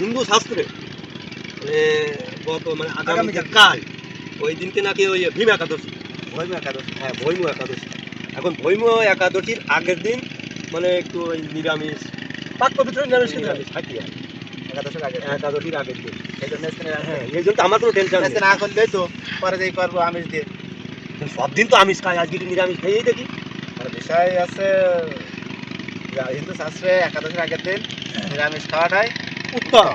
হিন্দু শাস্ত্রে মানে গত মানে আগামী আগামীকাল। কাল ওই দিনকে নাকি ওই ভীম একাদশী। ভৈম একাদশ হ্যাঁ ভৈম একাদশী। এখন ভৈম একাদশীর আগের দিন মানে একটু ওই নিরামিষ পাক পবিত্র নিরামিষ। নিরামিষ থাকি আর একাদশের আগে একাদশীর আগের দিন। সেই জন্য আজকে হ্যাঁ এই জন্য তো আমার কোনো টেনশন আজকে না করলেই তো পরে যেই আমিষ দিয়ে। সব দিন তো আমিষ খাই আজকে নিরামিষ দেখি। আর বিষয় আছে হিন্দু শাস্ত্রে একাদশের আগের দিন নিরামিষ খাওয়াটাই উত্তম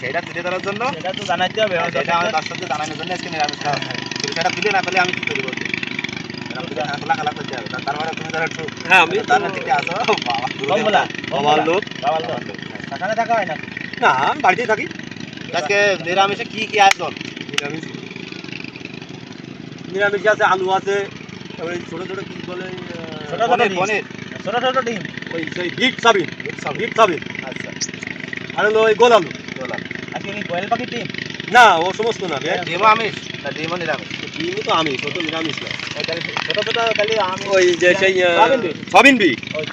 সেইটা তুলে ধরার জন্য সেটা তো জানাইতে হবে সেটা দর্শকদের জানানোর জন্য আজকে নিরামিষ খাওয়া সেটা তুলে না পেলে আমি কি করি বলতে খোলা করতে হবে তার- তারপরে তুমি ধরো একটু হ্যাঁ আমি তার থেকে আসো বাবা বাবার লোক বাবার লোক সেখানে থাকা হয় না না আমি বাড়িতেই থাকি আজকে নিরামিষে কি কি আয়োজন নিরামিষ নিরামিষ আছে আলু আছে তারপরে ছোট ছোট কি বলে ছোট ছোট। পনির ছোট ছোট ডিম ওই সেই বিট সাবিন বিট সাবিন আচ্ছা আর হলো ওই গোল আলু পাখির ডিম? না ও সমস্ত না বে। ডিমও আমিষ? না ডিমও নিরামিষ। ডিমই তো আমিষ ও তো নিরামিষ না। ছোট ছোট আমি ওই যে সেই বীজ। ওই।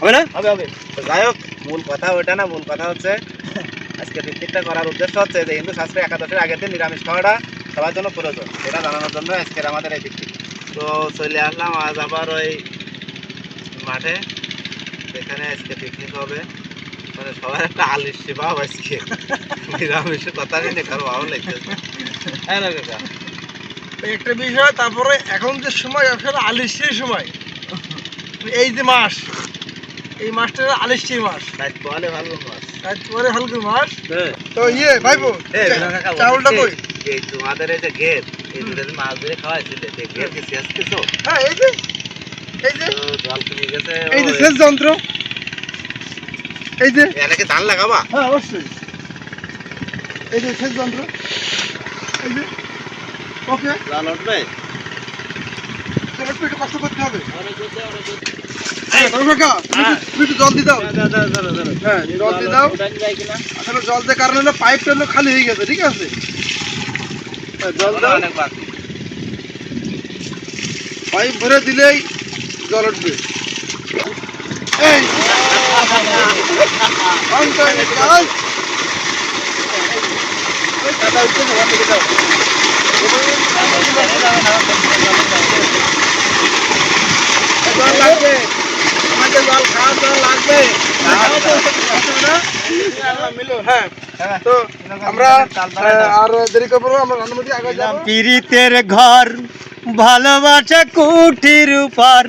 হবে না? হবে হবে। যাই হোক মূল কথা ওইটা না মূল কথা হচ্ছে আজকে করার উদ্দেশ্য হচ্ছে যে হিন্দু শাস্ত্রে একাদশের আগের দিন নিরামিষ খাওয়াটা সবার জন্য প্রয়োজন। সেটা জানানোর জন্য আজকের আমাদের এই ভিত্তিক তো চলে আসলাম আজ আবার ওই মাঠে সেখানে আজকে পিকনিক হবে। মানে সবার একটা আজকে। নিরামিষের কথা কারও ভালো লাগতেছে হ্যাঁ না কাকা? একটা বিষয় তারপরে এখন যে সময় আসলে আলিশির সময়। এই যে মাস এই মাসটা হলো আলিশির মাস। পোয়ালে ভালো মাছ তারপরে ফাল্গুন মাস। হ্যাঁ। তো ইয়ে ভাইবো এ, চাউলটা কই? এই তোমাদের এই যে গেট এই যে মাছ ধরে খাওয়াইছিলে সেই গেট কি শেষ কিছু হ্যাঁ এই যে এই যে। জল কমে গেছে এই যে শেষ যন্ত্র। এই যে। এনেকে ধান লাগাবা? হ্যাঁ অবশ্যই। এই যে শেষ যন্ত্র। এই যে। ওকে। জল উঠবে একটু একটু কষ্ট করতে হবে। হ্যাঁ, জল দিয়ে দাও হ্যাঁ জল দিয়ে দাও। আসলে জল দেওয়ার কারণে হলো পাইপটা হলো খালি হয়ে গেছে ঠিক আছে? হ্যাঁ, জল দাও। অনেক পাইপ ভরে দিলেই জল উঠবে। এই। On time, guys. এই দাদা উঠছে না, ওখান থেকে যাও। এই জল লাগবে আমাকে জল খাওয়ার জল লাগবে হ্যাঁ তো আমরা আহ, আর দেরি করব না, আমরা রান্নার মধ্যে আগে যাব পীড়িতের ঘর ভালোবাসা কুঠির উপর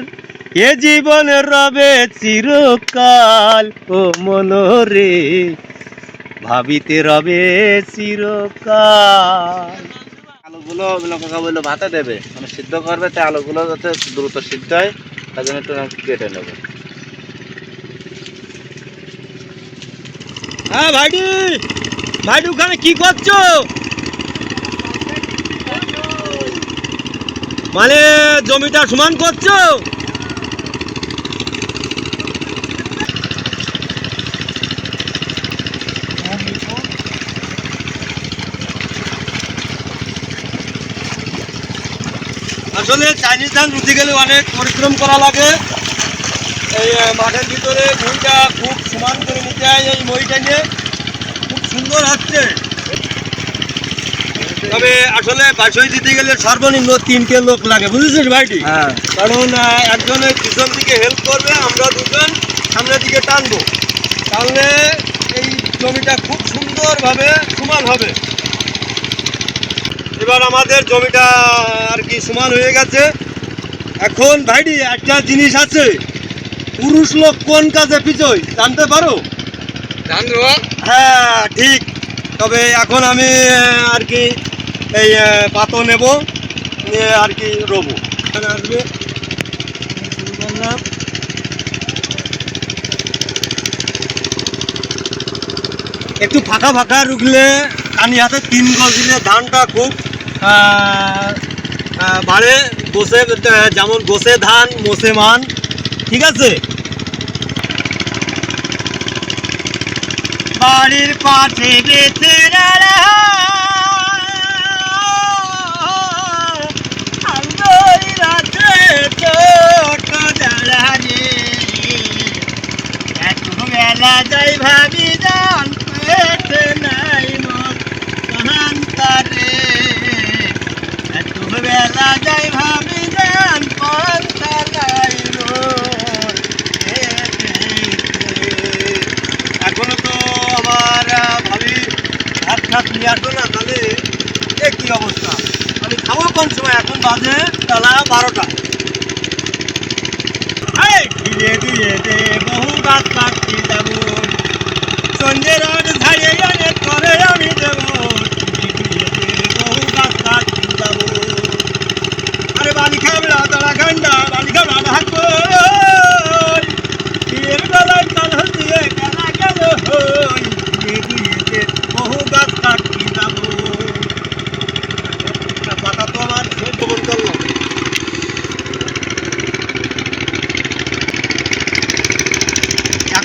এ জীবন রবে চিরকাল ও মনোরে। ভাবিতে রবে চিরকাল। আলুগুলো কাকা বলল ভাতে দেবে। মানে সিদ্ধ করবে তাই আলুগুলো যাতে দ্রুত সিদ্ধ হয় তার জন্য একটু কেটে নেব। হ্যাঁ ভাইডি ভাইডি ওখানে কি করছ? মানে জমিটা সমান করছ? আসলে চাইনিজ ধান রুটি গেলে অনেক পরিশ্রম করা লাগে। এই মাঠের ভিতরে ভুঁইটা খুব সমান করে নিতে হয় এই মইটা নিয়ে খুব সুন্দর হচ্ছে। তবে আসলে বাসই দিতে গেলে সর্বনিম্ন তিনটে লোক লাগে বুঝেছিস ভাইটি? হ্যাঁ। কারণ একজনের পিছন দিকে হেল্প করবে আমরা দুজন সামনের দিকে টানবো। তাহলে এই জমিটা খুব সুন্দরভাবে সমান হবে। এবার আমাদের জমিটা আর কি সমান হয়ে গেছে। এখন ভাইডি একটা জিনিস আছে। পুরুষ লোক কোন কাজে পিছই জানতে পারো? হ্যাঁ ঠিক। তবে এখন আমি আর কি এই পাতো নেব নিয়ে আর কি রবো। এখানে আসবে। শুরু করলাম একটু ফাঁকা ফাঁকা রুখলে কানি হাতে তিন গজ দিলে ধানটা খুব বাড়ে, গোসে যেমন গোসে ধান, মোসে মান, ঠিক আছে? বাড়ির পাশে বেতেরারা আন্দোলন রাতে ছোট দাঁড়া রে এত বেলা যাই ভাবি গাছ নিয়ে আসব না, তাহলে এ কি অবস্থা? আমি খাব কোন সময়? এখন বাজে বেলা বারোটা। বহু গাছ কাটতে যাব। অনেক করে আমি দেবো। বহু গাছ কাটতে যাব। আরে বালি খাবে তারা ঘণ্টা বালি খাবে ঢাকো বিয়ের বেলায় কাল দিয়ে কেনা গেল হই ধীরে ধীরে দে বহু গাছ কাটতে যাব পাতা তো আমার শেষ খবর করলাম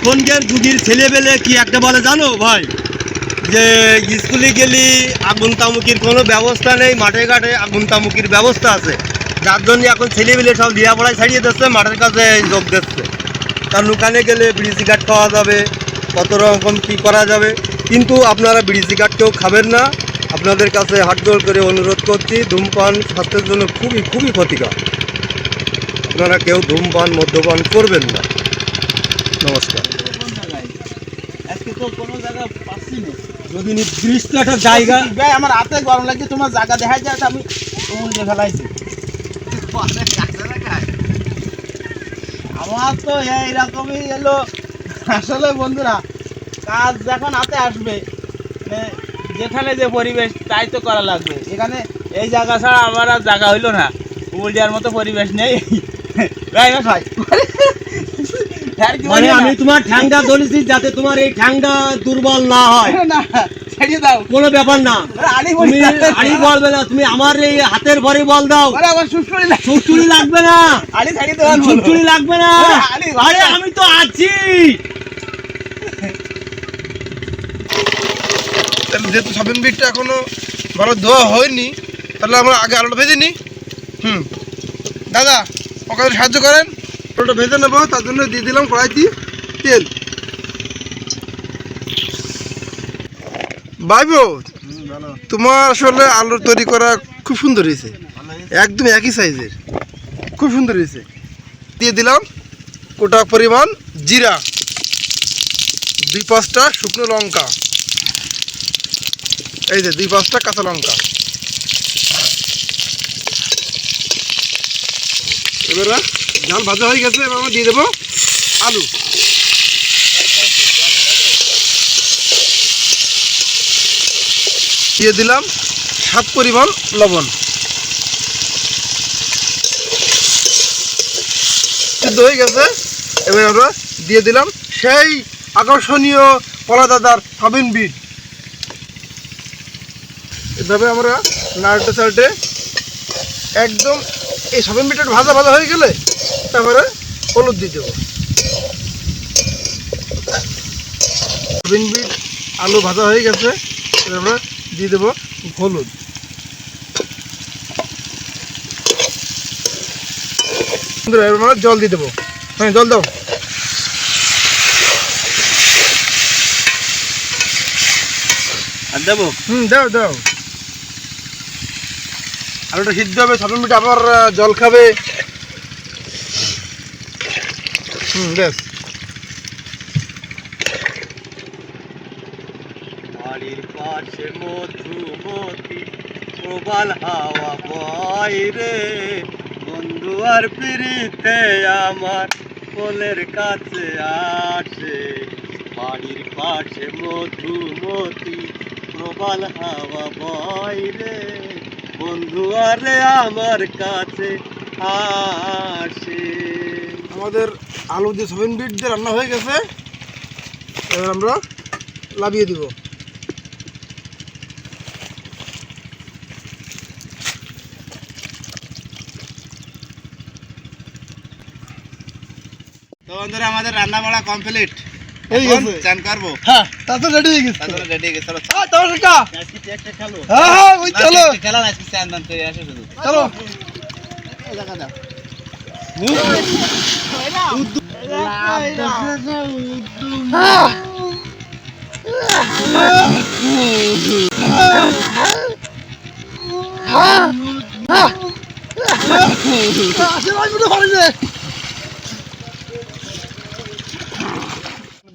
এখনকার যুগের ছেলেবেলে কি একটা বলে জানো ভাই? যে স্কুলে গেলি আগুন তামুকির কোনো ব্যবস্থা নেই, মাঠে ঘাটে আগুন তামুকির ব্যবস্থা আছে। যার জন্য এখন ছেলেবেলে সব লেখাপড়ায় ছাড়িয়ে দিচ্ছে, মাঠের কাছে যোগ দিচ্ছে। কারণ ওখানে গেলে বিড়ি কাঠ খাওয়া যাবে, কত রকম কী করা যাবে। কিন্তু আপনারা বিড়ি কাঠ কেউ খাবেন না। আপনাদের কাছে হাটজোড় করে অনুরোধ করছি, ধূমপান স্বাস্থ্যের জন্য খুবই খুবই ক্ষতিকর। আপনারা কেউ ধূমপান, মদ্যপান করবেন না। নমস্কার। তো কোনো জায়গা পাচ্ছি না। যদি নির্দিষ্ট একটা জায়গা ভাই আমার হাতে গরম লাগছে তোমার জায়গা দেখা যায় তো আমি উল্টে ফেলাইছি। আমার তো এইরকমই এলো। আসলে বন্ধুরা কাজ যখন হাতে আসবে মানে যেখানে যে পরিবেশ তাই তো করা লাগবে। এখানে এই জায়গা ছাড়া আমার আর জায়গা হইল না। উল্টিয়ার মতো পরিবেশ নেই। ভাই ভাই। মানে আমি তোমার ঠ্যাংটা ধরেছি যাতে তোমার এই ঠ্যাংটা দুর্বল না হয়। না ছেড়ে দাও। কোনো ব্যাপার না। তুমি আড়ি বলবে না তুমি আমার এই হাতের ভরে বল দাও। সুচুরি লাগবে না। সুচুরি লাগবে না। আরে আমি তো আছি। যেহেতু সাবিন বিটটা এখনও ভালো ধোয়া হয়নি তাহলে আমরা আগে আলুটা ভেজে নিই। হুম। দাদা ওকে সাহায্য করেন। আলুটা ভেজে নেব, তার জন্য দিয়ে দিলাম কড়াইতে তেল। ভাইবো, তোমার আসলে আলুর তৈরি করা খুব সুন্দর হয়েছে। একদম একই সাইজের। খুব সুন্দর হয়েছে। দিয়ে দিলাম কোটা পরিমাণ জিরা, দুই পাঁচটা শুকনো লঙ্কা। এই যে দুই পাঁচটা কাঁচা লঙ্কা। এবারে ঝাল ভাজা হয়ে গেছে, এবার আমরা দিয়ে দেবো আলু। দিয়ে দিলাম সাত পরিমাণ লবণ। সিদ্ধ হয়ে গেছে, এবার আমরা দিয়ে দিলাম সেই আকর্ষণীয় কলা দাদার সবিন বিট এভাবে আমরা নাড়তে চালটে একদম এই সবিন বিটের ভাজা ভাজা হয়ে গেলে তারপরে হলুদ দিয়ে দেবো। সবিন বিট আলু ভাজা হয়ে গেছে আমরা দিয়ে দেবো হলুদ। আমরা জল দিয়ে দেবো। হ্যাঁ জল দাও। আর দেবো? হুম দাও দাও। আলুটা সিদ্ধ হবে সাবিন মিট আবার জল খাবে। হুম, বেশ। বাড়ির পাশে মধুমতি, প্রবাল হাওয়া বয় রে। বন্ধু আর পিড়িতে আমার কোলের কাছে আসে। বাড়ির পাশে মধুমতি, প্রবাল হাওয়া বয় রে। বন্ধু আরে আমার কাছে আসে। আমাদের আলু দিয়ে সবিন বিট দিয়ে রান্না হয়ে গেছে। এবার আমরা লাভিয়ে দিব। তো বন্ধুরা আমাদের রান্না বাড়া কমপ্লিট হয়ে গেছে। চান করব। হ্যাঁ রেডি হয়ে গেছে। রেডি হয়ে গেছে চলো। হ্যাঁ আজকে টেস্টে খেলো হ্যাঁ হ্যাঁ ওই চলো। খেলা না আজকে চান দান করে আসে শুধু। চলো।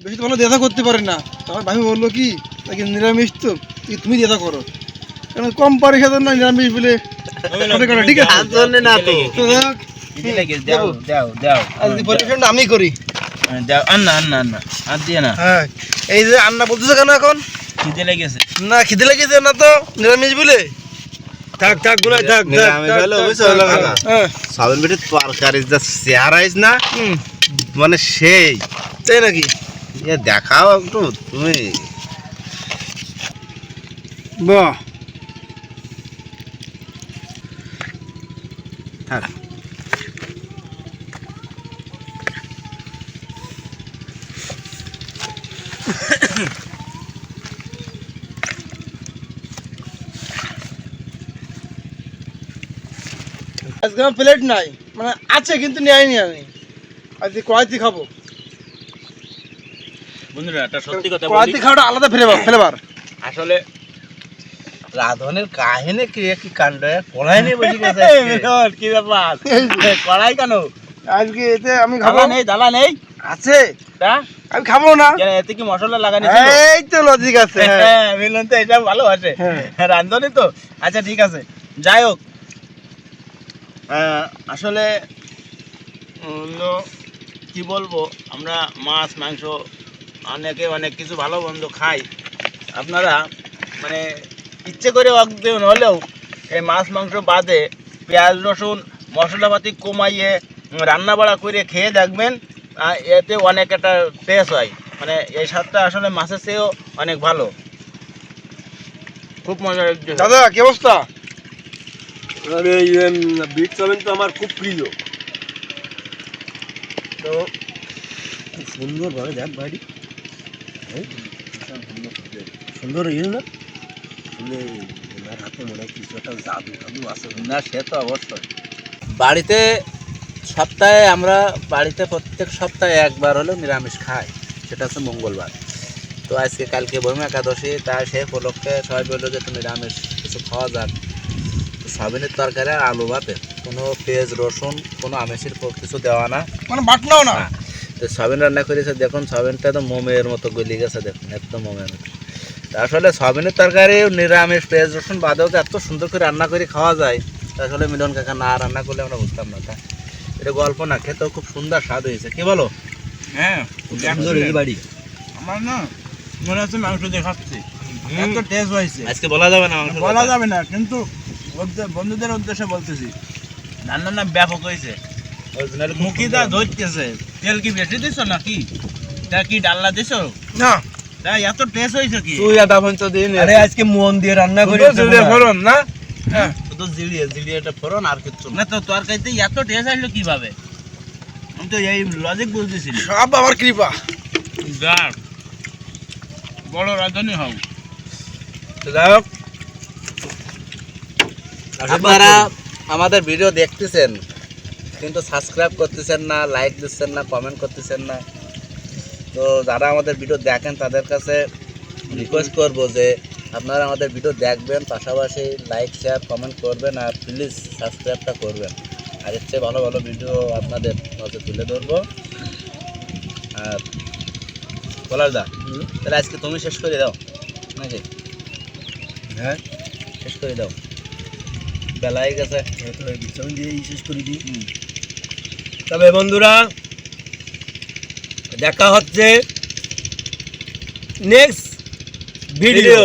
বেশি তো ভালো দেখা করতে পারে না। তখন ভাবি বলল কি? নাকি নিরামিষ তো? তুমি যেটা করো? কারণ কম পারি না নিরামিষ বলে? ঠিক আছে? না তো। আমি করি। হ্যাঁ, দাও আন্না আন্না আন্না আর দিয়ে না। হ্যাঁ এই যে আন্না বলতেছে কেন এখন? খিদে লেগেছে। না খিদে লেগেছে না তো নিরামিষ বলে। থাক থাক গুলাই থাক হ্যাঁ। সবেন বেটি তরকারি যা চেহারাইস না হুম। মানে সেই। তাই নাকি? এ দেখাও একটু তুমি। বাহ। থাক। আজকে আমার প্লেট নাই মানে আছে কিন্তু নিয়ে আইনি আমি আজকে কড়াইতে খাব। বন্ধুরা একটা সত্যি কথা কড়াইতে খাওয়াটা আলাদা ফ্লেভার ফ্লেভার আসলে রাধনের কাহিনী কি কি কাণ্ড কলাই নেই বসে গেছে কি ব্যাপার? কড়াই কেন? আজকে এতে আমি খাব। নেই দালা নেই? আছে। আমি খাব না। এতে কি মশলা লাগানি এই তো লজিক আছে। হ্যাঁ। হ্যাঁ, মিলন তো এটা ভালোবাসে। হ্যাঁ। রান্ধনি তো? আচ্ছা ঠিক আছে। যাই হোক আসলে কি বলব, আমরা মাছ, মাংস, অনেকে অনেক কিছু ভালো মন্দ খাই। আপনারা মানে ইচ্ছে করে একদিন হলেও এই মাছ, মাংস বাদে পেঁয়াজ, রসুন, মশলাপাতি কমাইয়ে রান্না বাড়া করে খেয়ে দেখবেন এতে অনেক একটা টেস্ট হয়। মানে এই স্বাদটা আসলে মাছের চেয়েও অনেক ভালো। খুব মজা দাদা, কি অবস্থা? আরে এই বিট চাউমিন তো আমার খুব প্রিয়। তো খুব সুন্দর ভাবে দেখ এই, সুন্দর ইয়ে না? শুনে ওনার হাতে মনে হয় কিছু একটা জাদু টাদু আছে। না সে তো অবশ্যই। বাড়িতে সপ্তাহে আমরা বাড়িতে প্রত্যেক সপ্তাহে একবার হলেও নিরামিষ খাই। সেটা হচ্ছে মঙ্গলবার। তো আজকে কালকে বর্মা একাদশী তাই সে উপলক্ষে সবাই বলল যে একটু নিরামিষ কিছু খাওয়া যাক। সবিনের তরকারি আর আলু ভাতে। কোনো পেঁয়াজ রসুন কোনো আমিষের কিছু দেওয়া না। মানে বাটনাও না? হ্যাঁ। তো সবিন রান্না করেছে দেখুন সবিনটা তো মোমের মতো গলি গেছে দেখুন একদম মোমের মতো। আসলে সবিনের তরকারি নিরামিষ পেঁয়াজ রসুন বাদেও এত সুন্দর করে রান্না করে খাওয়া যায়? আসলে মিলন কাকা না রান্না করলে আমরা বুঝতাম না তা। এটা গল্প না খেতেও খুব সুন্দর স্বাদ হয়েছে। কি বলো? হ্যাঁ সুন্দর বাড়ি। আমার না মনে হচ্ছে মাংস দিয়ে খাচ্ছি এত টেস্ট হয়েছে। আজকে বলা যাবে না বলা যাবে না কিন্তু বন্ধুদের উদ্দেশ্যে বলতেছি। রান্নার না ব্যাপক হয়েছে। মুখিদা ধরতেছে। তেল কি বেশি দিছো নাকি? তা কি ডাল্লা দিছো? না। তা এত টেস্ট হয়েছে কি? তুই আধা পঞ্চ দিন আরে আজকে মন দিয়ে রান্না করে না? হ্যাঁ। শুধু জিরিয়ে জিরিয়ে এটা ফোরন আর কিচ্ছু না। তো তরকারিতে এত টেস্ট আসলো কীভাবে? আমি তো এই লজিক বুঝতেছি সব বাবার কৃপা। যাক বড় রাজধানী হও। তো যাই হোক আপনারা আমাদের ভিডিও দেখতেছেন কিন্তু সাবস্ক্রাইব করতেছেন না লাইক দিচ্ছেন না কমেন্ট করতেছেন না। তো যারা আমাদের ভিডিও দেখেন তাদের কাছে রিকোয়েস্ট করব যে আপনারা আমাদের ভিডিও দেখবেন পাশাপাশি লাইক শেয়ার কমেন্ট করবেন আর প্লিজ সাবস্ক্রাইবটা করবেন। আর এর চেয়ে ভালো ভালো ভিডিও আপনাদের মাঝে তুলে ধরবো। আর বলার দা তাহলে আজকে তুমি শেষ করে দাও নাকি? হ্যাঁ। শেষ করে দাও। বেলা হয়ে গেছে বিট দিয়ে শেষ করে দিই। তবে বন্ধুরা দেখা হচ্ছে নেক্সট ভিডিও